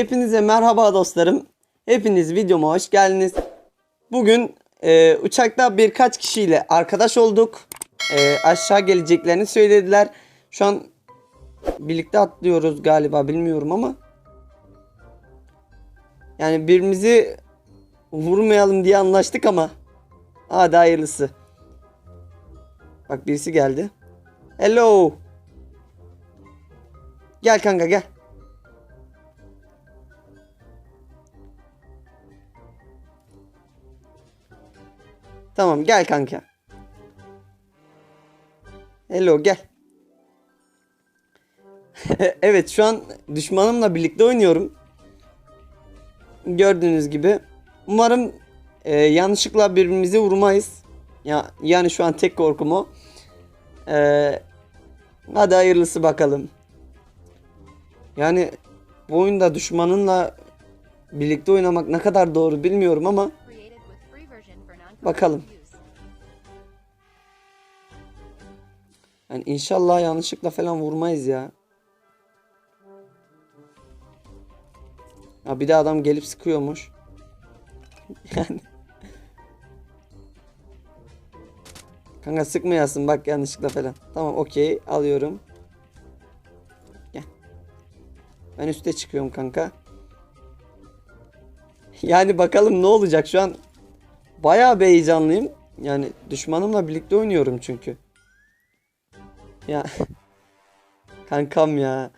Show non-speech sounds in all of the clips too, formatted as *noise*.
Hepinize merhaba dostlarım. Hepiniz videoma hoş geldiniz. Bugün e, uçakta birkaç kişiyle arkadaş olduk. E, aşağı geleceklerini söylediler. Şu an birlikte atlıyoruz galiba bilmiyorum ama. Yani birbirimizi vurmayalım diye anlaştık ama. Hadi hayırlısı. Bak birisi geldi. Hello. Gel kanka gel. Tamam gel kanka. Hello gel. *laughs* evet şu an düşmanımla birlikte oynuyorum. Gördüğünüz gibi. Umarım e, yanlışlıkla birbirimizi vurmayız. Ya yani şu an tek korkum o. E, hadi hayırlısı bakalım. Yani bu oyunda düşmanınla birlikte oynamak ne kadar doğru bilmiyorum ama Bakalım. Yani inşallah yanlışlıkla falan vurmayız ya. Ya bir de adam gelip sıkıyormuş. *laughs* Yani. Kanka sıkmayasın bak yanlışlıkla falan. Tamam okey alıyorum. Gel. Ben üste çıkıyorum kanka. *laughs* Yani bakalım ne olacak şu an. Bayağı bir heyecanlıyım. Yani düşmanımla birlikte oynuyorum çünkü. Ya. Kankam ya.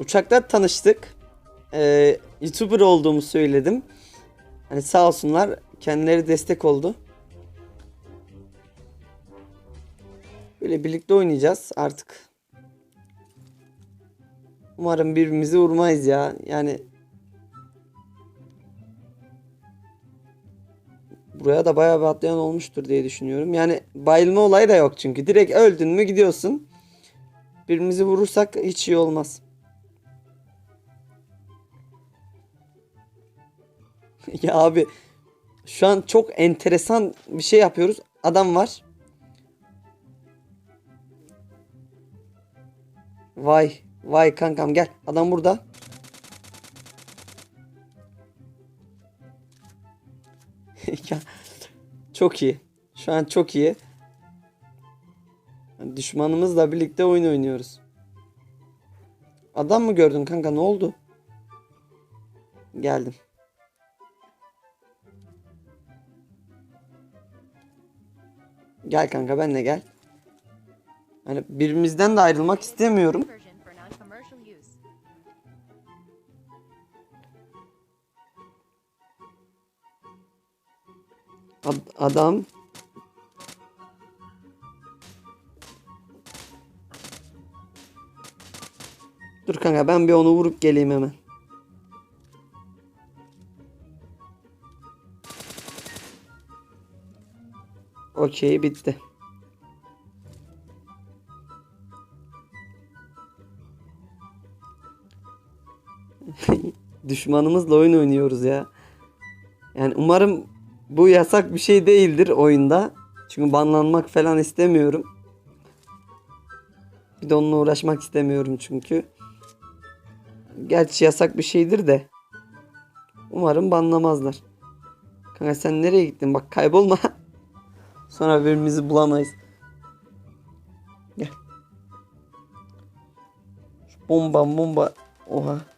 Uçakta tanıştık. Ee, YouTuber olduğumu söyledim. Hani sağ olsunlar kendileri destek oldu. Böyle birlikte oynayacağız artık. Umarım birbirimizi vurmayız ya. Yani Buraya da bayağı bir atlayan olmuştur diye düşünüyorum. Yani bayılma olayı da yok çünkü. Direkt öldün mü gidiyorsun. Birbirimizi vurursak hiç iyi olmaz. *laughs* ya abi şu an çok enteresan bir şey yapıyoruz. Adam var. Vay vay kankam gel. Adam burada. *laughs* ya çok iyi. Şu an çok iyi. Düşmanımızla birlikte oyun oynuyoruz. Adam mı gördün kanka ne oldu? Geldim. Gel kanka benle gel. Hani birbirimizden de ayrılmak istemiyorum. Adam Dur kanka ben bir onu vurup geleyim hemen. Okey bitti. *laughs* Düşmanımızla oyun oynuyoruz ya. Yani umarım bu yasak bir şey değildir oyunda. Çünkü banlanmak falan istemiyorum. Bir de onunla uğraşmak istemiyorum çünkü. Gerçi yasak bir şeydir de. Umarım banlamazlar. Kanka sen nereye gittin? Bak kaybolma. *laughs* Sonra birbirimizi bulamayız. Gel. Şu bomba bomba. Oha.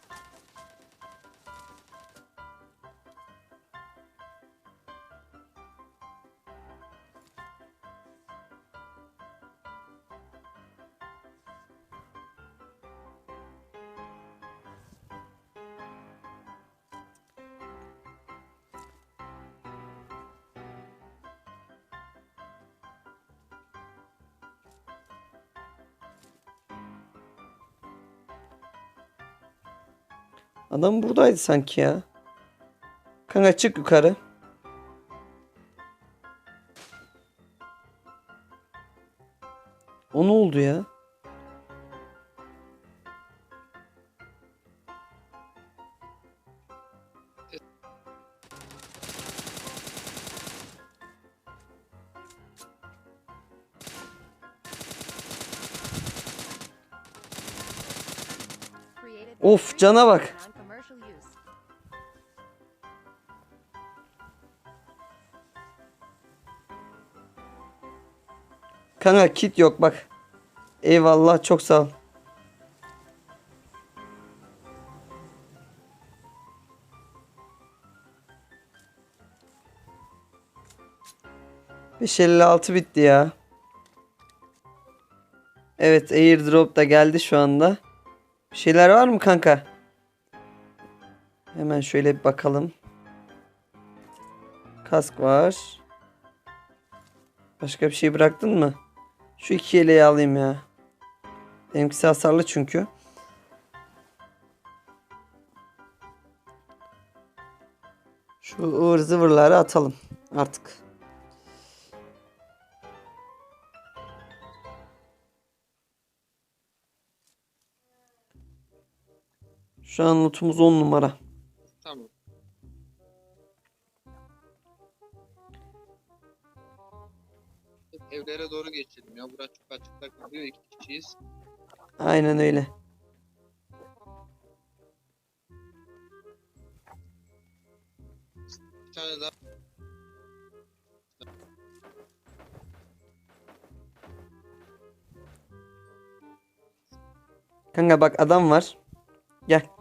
Adam buradaydı sanki ya. Kanka çık yukarı. O ne oldu ya? Of cana bak. Kanka kit yok bak. Eyvallah çok sağ ol. Beş altı bitti ya. Evet airdrop da geldi şu anda. Bir şeyler var mı kanka? Hemen şöyle bir bakalım. Kask var. Başka bir şey bıraktın mı? Şu iki yeleği alayım ya. Benimkisi hasarlı çünkü. Şu ıvır zıvırları atalım artık. Şu an lootumuz 10 numara. Evlere doğru geçelim ya. Burası çok açıkta kalıyor. İki kişiyiz. Aynen öyle. Bir tane daha. Kanka bak adam var. Gel.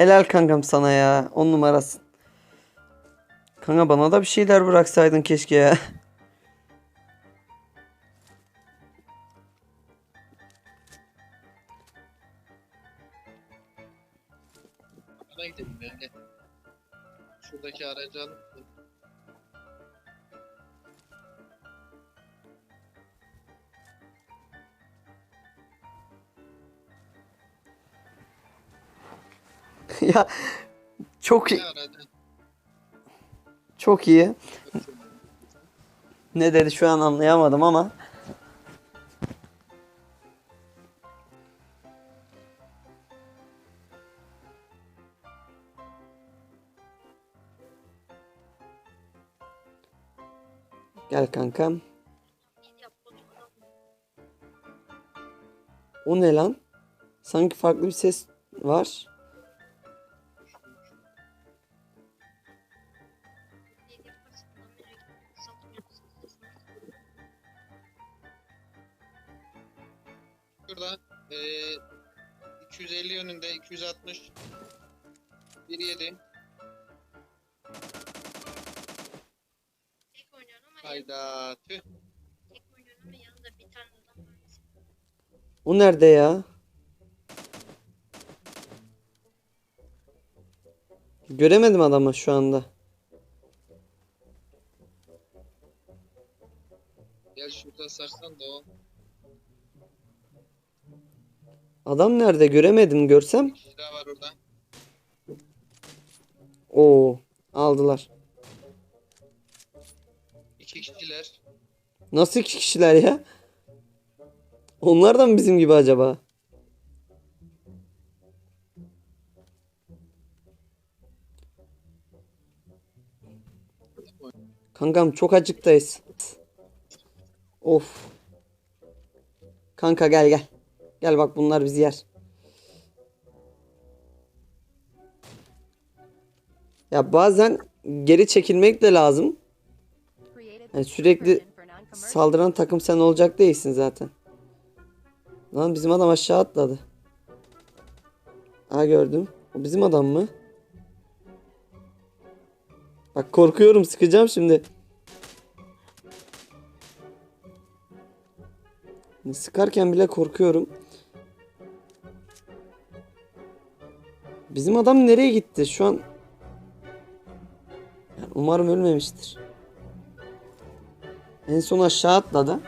Helal kankam sana ya. 10 numarasın. Kanka bana da bir şeyler bıraksaydın keşke ya. *laughs* *laughs* ya çok iyi. Çok iyi. Ne dedi şu an anlayamadım ama. Gel kankam. O ne lan? Sanki farklı bir ses var. Şurada eee 250 yönünde 260 17 Tek oynuyorum ama Hayda tüh. tek oynuyorum ama yanında bir tane adam var. O nerede ya? Göremedim adamı şu anda. Adam nerede? Göremedim. Görsem. Bir kişi daha var orada. Oo, aldılar. İki kişiler. Nasıl iki kişiler ya? Onlar da mı bizim gibi acaba? Kankam çok acıktayız. Of. Kanka gel gel. Gel bak bunlar bizi yer. Ya bazen geri çekilmek de lazım. Yani sürekli Saldıran takım sen olacak değilsin zaten. Lan bizim adam aşağı atladı. Ha gördüm. O bizim adam mı? Bak korkuyorum sıkacağım şimdi. Sıkarken bile korkuyorum. Bizim adam nereye gitti? Şu an umarım ölmemiştir. En son aşağı atladı.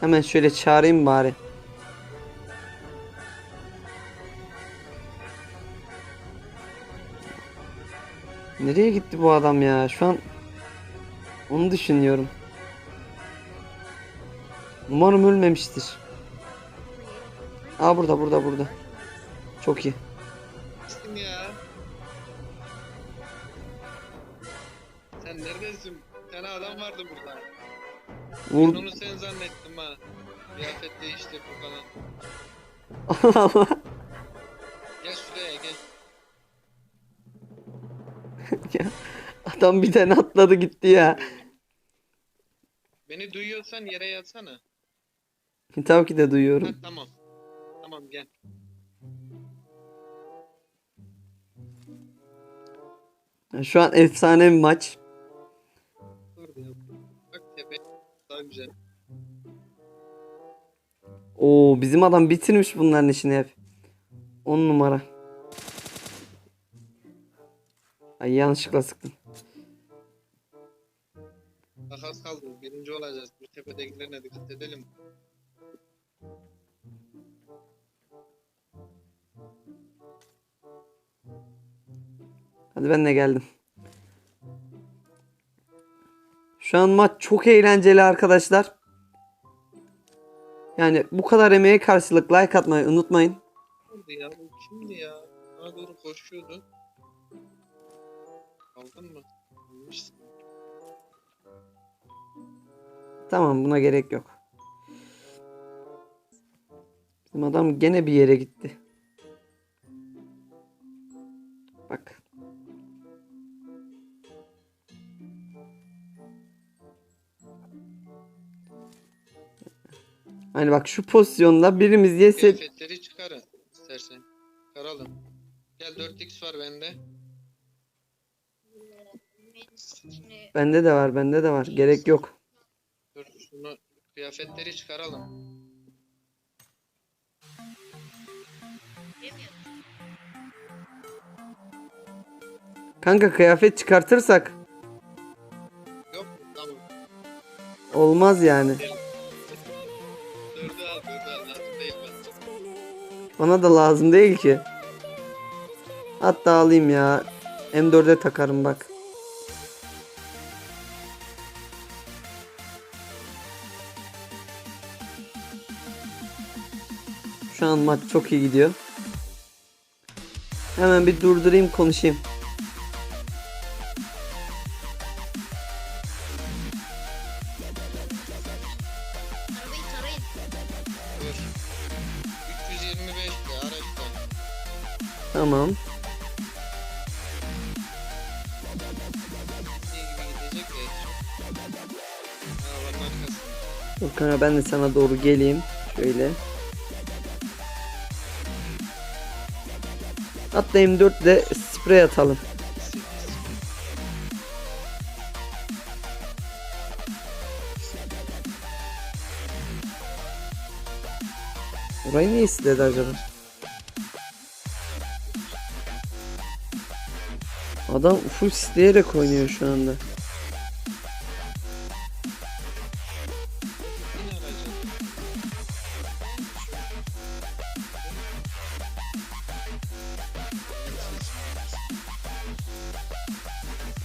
Hemen şöyle çağırayım bari. Nereye gitti bu adam ya? Şu an onu düşünüyorum. Umarım ölmemiştir. Aa burada burada burada. Çok iyi. Kim ya? Sen neredesin? Bir tane adam vardı burada. Ben Vur. onu sen zannettim ha. Kıyafet değiştirdi falan. *laughs* Gel *laughs* Ya, adam bir tane atladı gitti ya. Beni duyuyorsan yere yatsana. Tabii ki de Ha, duyuyorum. tamam. Tamam gel. Şu an efsane bir maç. Bak tepe daha güzel. Oo bizim adam bitirmiş bunların işini hep. 10 numara. Ay yanlışlıkla sıktım. Bak az kaldı. Birinci olacağız. Bu tepedekilerine dikkat edelim. Hadi ben de geldim. Şu an maç çok eğlenceli arkadaşlar. Yani bu kadar emeğe karşılık like atmayı unutmayın. Oldu ya? Bu kimdi ya? Bana doğru koşuyordu. Aldın mı? Almışsın. Tamam buna gerek yok. Bizim adam gene bir yere gitti. Bak. Hani bak şu pozisyonda birimiz yese Kıyafetleri çıkarın istersen. Çıkaralım. Gel 4x var bende. Medisini bende de var bende de var gerek yok. Dur şunu kıyafetleri çıkaralım. Kanka kıyafet çıkartırsak Yok mu? Tamam. olmaz yani. Dördü al dördü al. Lazım değil bence. Bana da lazım değil ki. Hatta alayım ya. M4'e takarım bak. Maç çok iyi gidiyor. Hemen bir durdurayım konuşayım. Arabayı tarayın. Dur. 325 de araçta. Tamam. Gibi gidecek de. Arabanın. Dur kanka ben de sana doğru geleyim. Şöyle. Hatta M4 ile sprey atalım. Orayı niye istedi acaba? Adam full isteyerek oynuyor şu anda.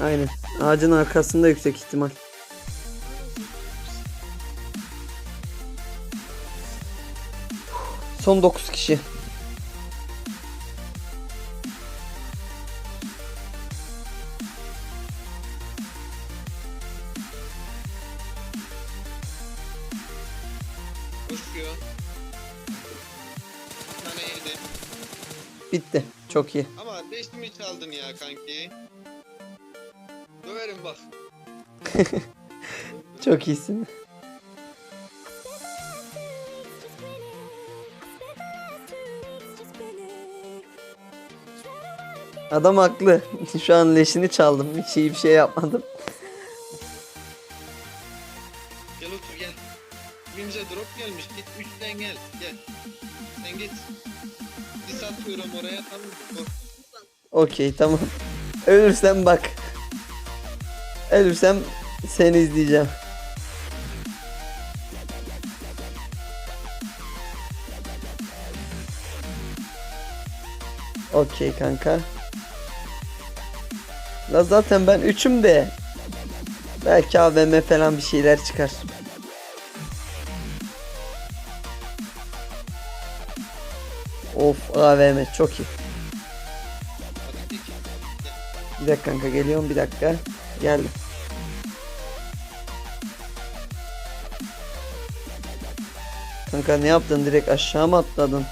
Aynen. Ağacın arkasında yüksek ihtimal. Son 9 kişi. Bir tane. Bitti. Çok iyi. Ama beşimi çaldın ya kanki. *laughs* Çok iyisin. Adam haklı. *laughs* Şu an leşini çaldım. Hiç iyi bir şey yapmadım. Gel otur gel. Bize drop gelmiş. Git üstten gel. Gel. Sen git. Dis atıyorum oraya tamam mı? Okey tamam. Ölürsem bak. Ölürsem seni izleyeceğim. Okey kanka. La zaten ben üçüm de. Belki AVM falan bir şeyler çıkar. Of AVM çok iyi. Bir dakika kanka geliyorum bir dakika. Geldim. Kanka ne yaptın direkt aşağı mı atladın?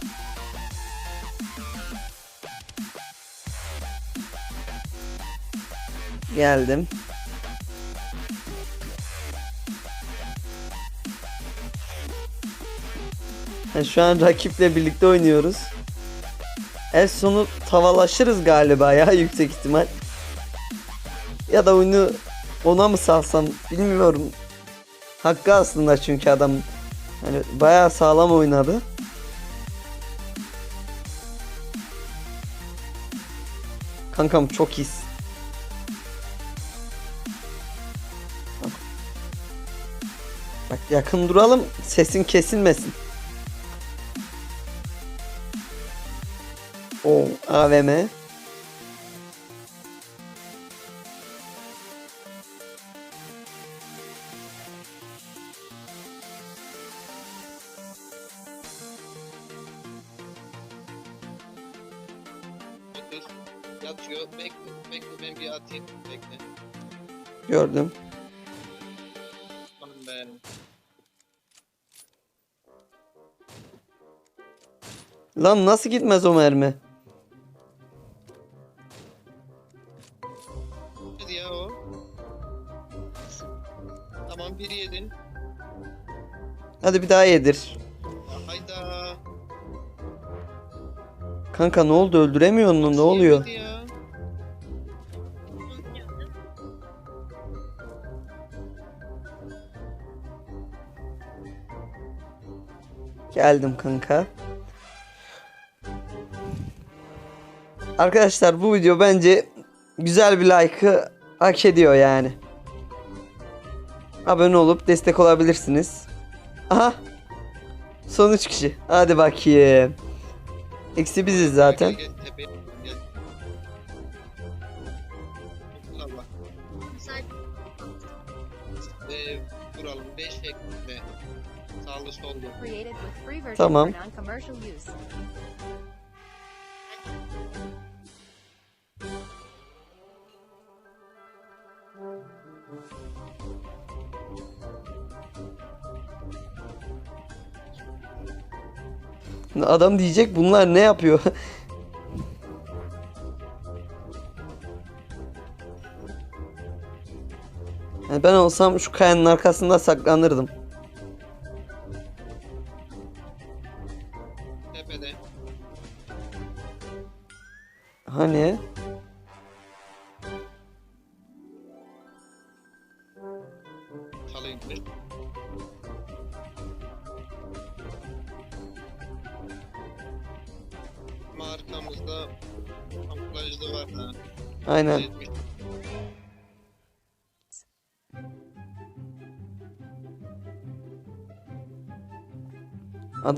Geldim. Ha, şu an rakiple birlikte oynuyoruz. En sonu tavalaşırız galiba ya *laughs* yüksek ihtimal. Ya da oyunu ona mı salsam bilmiyorum. Hakkı aslında çünkü adam hani bayağı sağlam oynadı. Kankam çok iyisin. Bak yakın duralım sesin kesilmesin. O AVM. Gördüm. Aman. Lan nasıl gitmez o mermi? Hadi ya o. Tamam bir yedin. Hadi bir daha yedir. Hayda. Kanka ne oldu öldüremiyor mu? Ne oluyor? Yemedi Geldim kanka. Arkadaşlar bu video bence güzel bir like'ı hak ediyor yani. Abone olup destek olabilirsiniz. Aha. Son 3 kişi. Hadi bakayım. Eksi biziz zaten. Tamam. Adam diyecek bunlar ne yapıyor? *laughs* Yani ben olsam şu kayanın arkasında saklanırdım.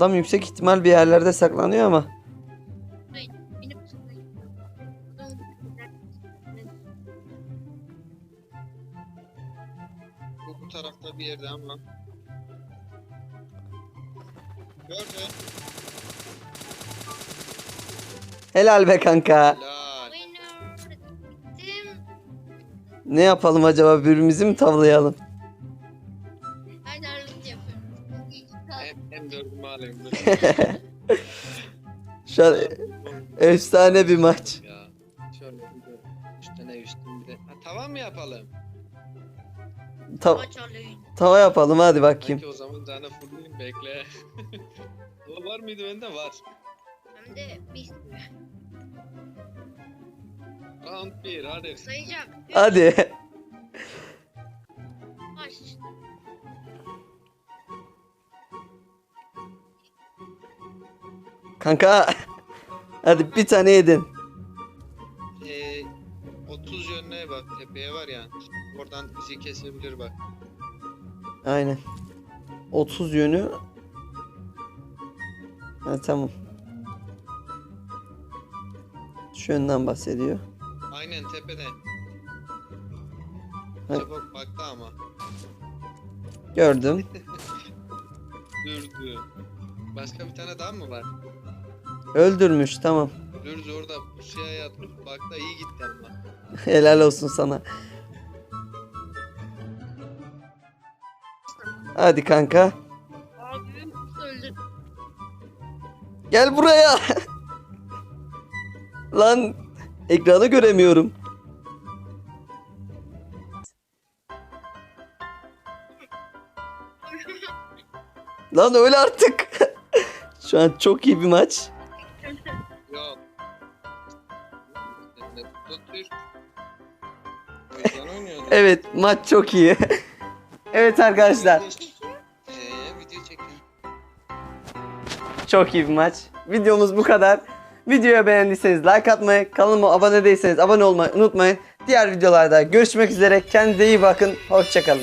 Adam yüksek ihtimal bir yerlerde saklanıyor ama. benim Bu, bu tarafta bir yerde ama. Gördün. Helal be kanka. Helal. Ne yapalım acaba birbirimizi mi tavlayalım? *laughs* Şu an efsane bir maç. ya. Şöyle bir de üstüne üstüne bir de. Ha, tavan mı yapalım? Ta- Maç alayım. tava yapalım hadi bakayım. Belki o zaman tane fullleyeyim bekle. *laughs* o var mıydı bende? Var. Hem de bir Round 1 hadi. sayacağım. Üç, Hadi. Baş. Kanka. *laughs* Hadi bir tane yedin. Ee, 30 yönüne bak tepeye var ya. Oradan bizi kesebilir bak. Aynen. 30 yönü. Ha tamam. Şu yönden bahsediyor. Aynen tepede. Ha. Çabuk baktı ama. Gördüm. *laughs* Dürdü. Başka bir tane daha mı var? Öldürmüş tamam. Dürdü orada pusuya yatmış. Bak da iyi gitti ama. *laughs* Helal olsun sana. Hadi kanka. Abim öldü. Gel buraya. Lan ekranı göremiyorum. Lan öyle artık. *laughs* Şu an çok iyi bir maç. Evet maç çok iyi. *laughs* evet arkadaşlar Ee, video çekin. çok iyi bir maç. Videomuz bu kadar. Videoyu beğendiyseniz like atmayı, kanalıma abone değilseniz abone olmayı unutmayın. Diğer videolarda görüşmek üzere. Kendinize iyi bakın. Hoşçakalın.